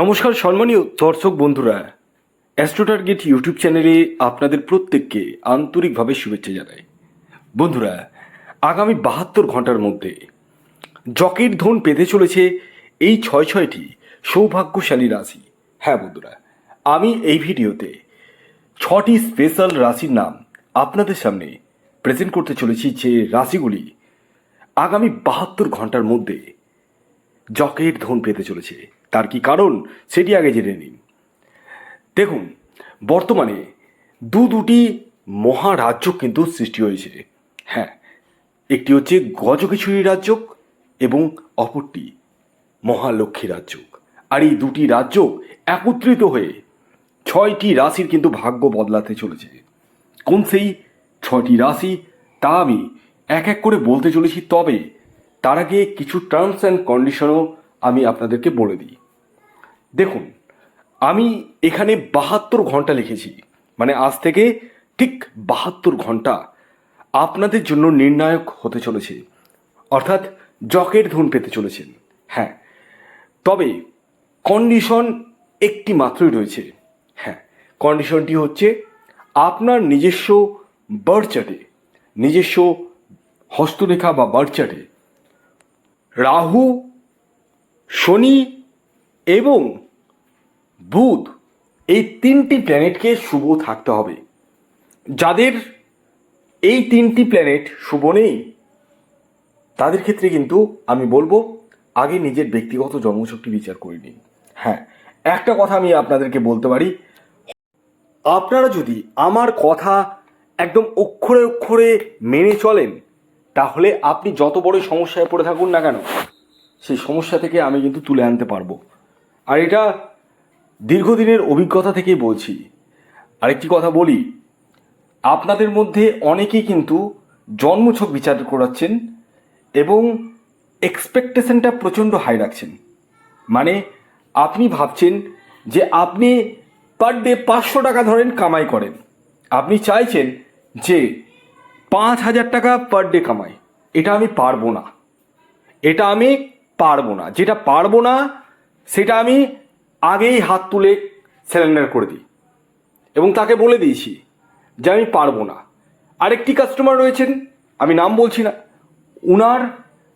নমস্কার সম্মানীয় দর্শক বন্ধুরা অ্যাস্ট্রোটার্গেট ইউটিউব চ্যানেলে আপনাদের প্রত্যেককে আন্তরিকভাবে শুভেচ্ছা জানাই। বন্ধুরা, আগামী বাহাত্তর ঘণ্টার মধ্যে জকের ধন পেতে চলেছে এই ছয় ছয়টি সৌভাগ্যশালী রাশি। হ্যাঁ বন্ধুরা, আমি এই ভিডিওতে ছটি স্পেশাল রাশির নাম আপনাদের সামনে প্রেজেন্ট করতে চলেছি যে রাশিগুলি আগামী বাহাত্তর ঘণ্টার মধ্যে জকের ধন পেতে চলেছে। তার কি কারণ? সেটি আগে জেনে নিন। দেখুন, বর্তমানে দু দুটি মহারাজ্য কিন্তু সৃষ্টি হয়েছে। হ্যাঁ একটি হচ্ছে গজকিছুরি রাজ্য এবং অপরটি মহালক্ষ্মী রাজ্য। আর এই দুটি রাজ্য একত্রিত হয়ে ছয়টি রাশির কিন্তু ভাগ্য বদলাতে চলেছে। কোন সেই ছয়টি রাশি, তা আমি এক এক করে বলতে চলেছি, তবে তার আগে কিছু টার্মস অ্যান্ড কন্ডিশনও আমি আপনাদেরকে বলে দিই। দেখুন, আমি এখানে বাহাত্তর ঘণ্টা লিখেছি। মানে আজ থেকে ঠিক বাহাত্তর ঘণ্টা আপনাদের জন্য নির্ণায়ক হতে চলেছে। অর্থাৎ জকের ধুন পেতে চলেছেন। হ্যাঁ। তবে কন্ডিশন একটি মাত্রই রয়েছে। হ্যাঁ কন্ডিশনটি হচ্ছে আপনার নিজস্ব বার্থ চার্টে নিজস্ব হস্তরেখা বা বার্থ চার্টে রাহু, শনি এবং বুধ, এই তিনটি প্ল্যানেটকে শুভ থাকতে হবে। যাদের এই তিনটি প্ল্যানেট শুভ নেই, তাদের ক্ষেত্রে কিন্তু আমি বলব, আগে নিজের ব্যক্তিগত জন্মশক্তি বিচার করে নিন। হ্যাঁ একটা কথা আমি আপনাদেরকে বলতে পারি, আপনারা যদি আমার কথা একদম অক্ষরে অক্ষরে মেনে চলেন তাহলে আপনি যত বড় সমস্যায় পড়ে থাকুন না কেন, সেই সমস্যা থেকে আমি কিন্তু তুলে আনতে পারব। আর এটা দীর্ঘদিনের অভিজ্ঞতা থেকেই বলছি। আরেকটি কথা বলি, আপনাদের মধ্যে অনেকেই কিন্তু জন্মছক বিচার করাচ্ছেন এবং এক্সপেকটেশনটা প্রচণ্ড হাই রাখছেন। মানে আপনি ভাবছেন যে আপনি পার ডে পাঁচশো টাকা ধরেন কামাই করেন। আপনি চাইছেন যে পাঁচ হাজার টাকা পার ডে কামাই। এটা আমি পারব না। এটা আমি পারব না। যেটা পারব না, সেটা আমি আগেই হাত তুলে স্যালেন্ডার করে দিই। এবং তাকে বলে দিয়েছি যে আমি পারব না। আরেকটি কাস্টমার রয়েছেন, আমি নাম বলছি না। উনার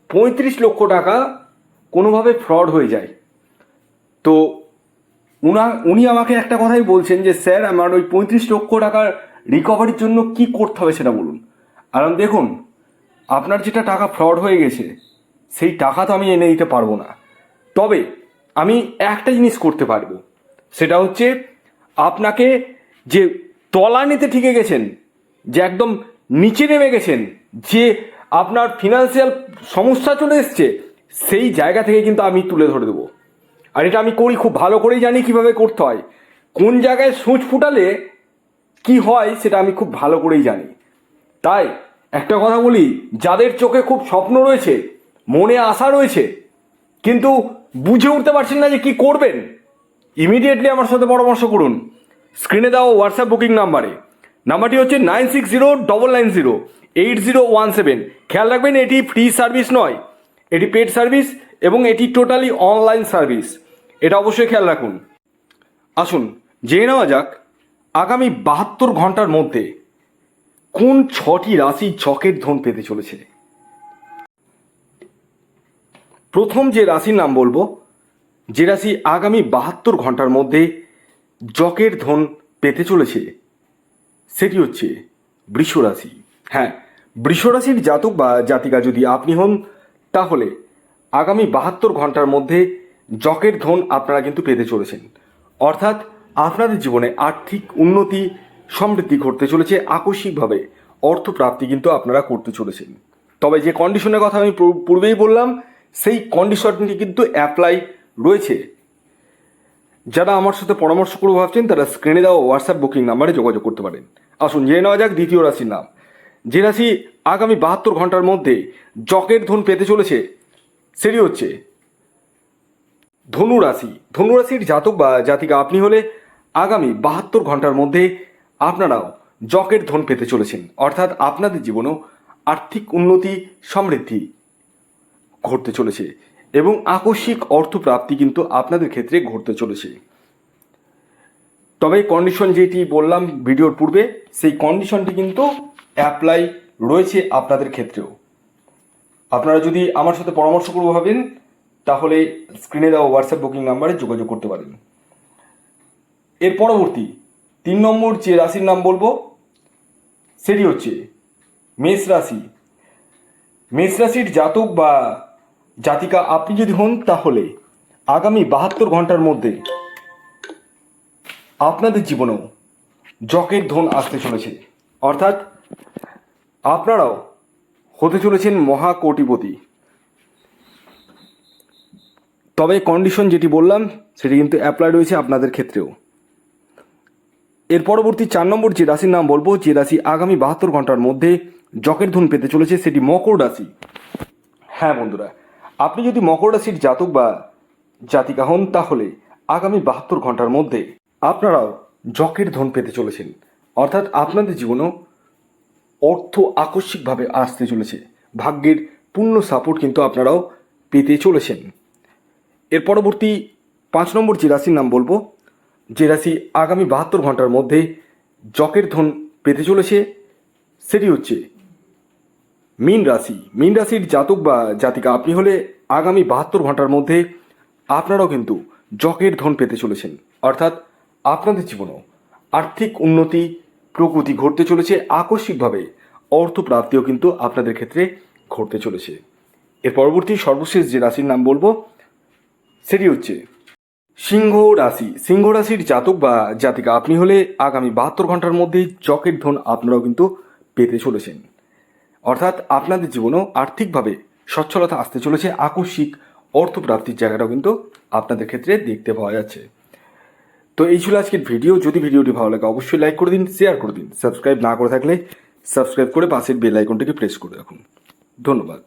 পঁয়ত্রিশ লক্ষ টাকা কোনোভাবে ফ্রড হয়ে যায়। তো উনা, উনি আমাকে একটা কথাই বলছেন যে, স্যার, আমার ওই পঁয়ত্রিশ লক্ষ টাকার রিকভারির জন্য কি করতে হবে সেটা বলুন। আমি দেখুন, আপনার যেটা টাকা ফ্রড হয়ে গেছে, সেই টাকা তো আমি এনে দিতে পারব না। তবে আমি একটা জিনিস করতে পারব, সেটা হচ্ছে আপনাকে যে তলানিতে ঠিকে গেছেন, যে একদম নিচে নেমে গেছেন, যে আপনার ফিনান্সিয়াল সমস্যা চলে এসছে, সেই জায়গা থেকে কিন্তু আমি তুলে ধরে দেবো। আর এটা আমি করি খুব ভালো করেই জানি কীভাবে করতে হয়। কোন জায়গায় সূচ ফুটালে কি হয়, সেটা আমি খুব ভালো করেই জানি। তাই একটা কথা বলি, যাদের চোখে খুব স্বপ্ন রয়েছে, মনে আশা রয়েছে, কিন্তু বুঝে উঠতে পারছেন না যে কি করবেন ইমিডিয়েটলি আমার সাথে পরামর্শ করুন। স্ক্রিনে দেওয়া হোয়াটসঅ্যাপ বুকিং নাম্বারে নাম্বারটি হচ্ছে nine six zero double nine zero eight zero one seven খেয়াল রাখবেন, এটি ফ্রি সার্ভিস নয়। এটি পেড সার্ভিস এবং এটি টোটালি অনলাইন সার্ভিস এটা অবশ্যই খেয়াল রাখুন। আসুন, জেনে নেওয়া যাক, আগামী বাহাত্তর ঘণ্টার মধ্যে কোন ছটি রাশি চকের ধন পেতে চলেছে? প্রথম যে রাশির নাম বলব, যে রাশি আগামী বাহাত্তর ঘণ্টার মধ্যে জকের ধন পেতে চলেছে, সেটি হচ্ছে বৃষ রাশি। হ্যাঁ বৃষ রাশির জাতক বা জাতিকা যদি আপনি হন, তাহলে আগামী বাহাত্তর ঘণ্টার মধ্যে জকের ধন আপনারা কিন্তু পেতে চলেছেন। অর্থাৎ আপনাদের জীবনে আর্থিক উন্নতি সমৃদ্ধি ঘটতে চলেছে? আকস্মিকভাবে অর্থপ্রাপ্তি কিন্তু আপনারা করতে চলেছেন। তবে যে কন্ডিশনের কথা আমি পূর্বেই বললাম, সেই কন্ডিশনটি কিন্তু অ্যাপ্লাই রয়েছে। যারা আমার সাথে পরামর্শ করে ভাবছেন, তারা স্ক্রিনে দেওয়া হোয়াটসঅ্যাপ বুকিং নাম্বারে যোগাযোগ করতে পারেন। আসুন জেনে নেওয়া যাক দ্বিতীয় রাশির নাম। যে রাশি আগামী বাহাত্তর ঘণ্টার মধ্যে জকের ধন পেতে চলেছে, সেটি হচ্ছে ধনু রাশি। ধনু রাশির জাতক বা জাতিকা আপনি হলে আগামী বাহাত্তর ঘণ্টার মধ্যে আপনারাও জকের ধন পেতে চলেছেন। অর্থাৎ আপনাদের জীবনেও আর্থিক উন্নতি, সমৃদ্ধি ঘটতে চলেছে এবং আকস্মিক অর্থপ্রাপ্তি কিন্তু আপনাদের ক্ষেত্রে ঘটতে চলেছে। তবে কন্ডিশন যেটি বললাম ভিডিওর পূর্বে, সেই কন্ডিশনটি কিন্তু অ্যাপ্লাই রয়েছে আপনাদের ক্ষেত্রেও। আপনারা যদি আমার সাথে পরামর্শ করব ভাবেন, তাহলে স্ক্রিনে দেওয়া হোয়াটসঅ্যাপ বুকিং নাম্বারে যোগাযোগ করতে পারেন। এর পরবর্তী তিন নম্বর যে রাশির নাম বলব, সেটি হচ্ছে মেষ রাশি। মেষ রাশির জাতক বা জাতিকা আপনি যদি হন, তাহলে আগামী বাহাত্তর ঘণ্টার মধ্যে আপনাদের জীবনেও জকের ধন আসতে চলেছে। অর্থাৎ আপনারাও হতে চলেছেন মহাকোটিপতি। তবে কন্ডিশন যেটি বললাম, সেটি কিন্তু অ্যাপ্লাই রয়েছে আপনাদের ক্ষেত্রেও। এর পরবর্তী চার নম্বর যে রাশির নাম বলব, যে রাশি আগামী বাহাত্তর ঘণ্টার মধ্যে জকের ধন পেতে চলেছে, সেটি মকর রাশি। হ্যাঁ বন্ধুরা, আপনি যদি মকর রাশির জাতক বা জাতিকা হন, তাহলে আগামী বাহাত্তর ঘণ্টার মধ্যে আপনারাও জকের ধন পেতে চলেছেন। অর্থাৎ আপনাদের জীবনেও অর্থ আকস্মিকভাবে আসতে চলেছে। ভাগ্যের পূর্ণ সাপোর্ট কিন্তু আপনারাও পেতে চলেছেন। এর পরবর্তী পাঁচ নম্বর যে রাশির নাম বলব যে রাশি আগামী বাহাত্তর ঘণ্টার মধ্যে জকের ধন পেতে চলেছে, সেটি হচ্ছে মীন রাশি। মীন রাশির জাতক বা জাতিকা, আপনি হলে আগামী বাহাত্তর ঘণ্টার মধ্যে আপনারাও কিন্তু জকের ধন পেতে চলেছেন। অর্থাৎ আপনাদের জীবনেও আর্থিক উন্নতি, প্রগতি ঘটতে চলেছে, আকস্মিকভাবে অর্থপ্রাপ্তিও কিন্তু আপনাদের ক্ষেত্রে ঘটতে চলেছে। এর পরবর্তী সর্বশেষ যে রাশির নাম বলব, সেটি হচ্ছে সিংহ রাশি। সিংহ রাশির জাতক বা জাতিকা, আপনি হলে আগামী বাহাত্তর ঘণ্টার মধ্যেই চকের ধন আপনারাও কিন্তু পেতে চলেছেন। অর্থাৎ আপনাদের জীবনেও আর্থিকভাবে সচ্ছলতা আসতে চলেছে। আকস্মিক অর্থপ্রাপ্তির জায়গাটাও কিন্তু আপনাদের ক্ষেত্রে দেখতে পাওয়া যাচ্ছে। তো এই ছিল আজকের ভিডিও। যদি ভিডিওটি ভালো লাগে, অবশ্যই লাইক করে দিন শেয়ার করে দিন। সাবস্ক্রাইব না করে থাকলে সাবস্ক্রাইব করে পাশের বেল আইকনটিকে প্রেস করে রাখুন। ধন্যবাদ।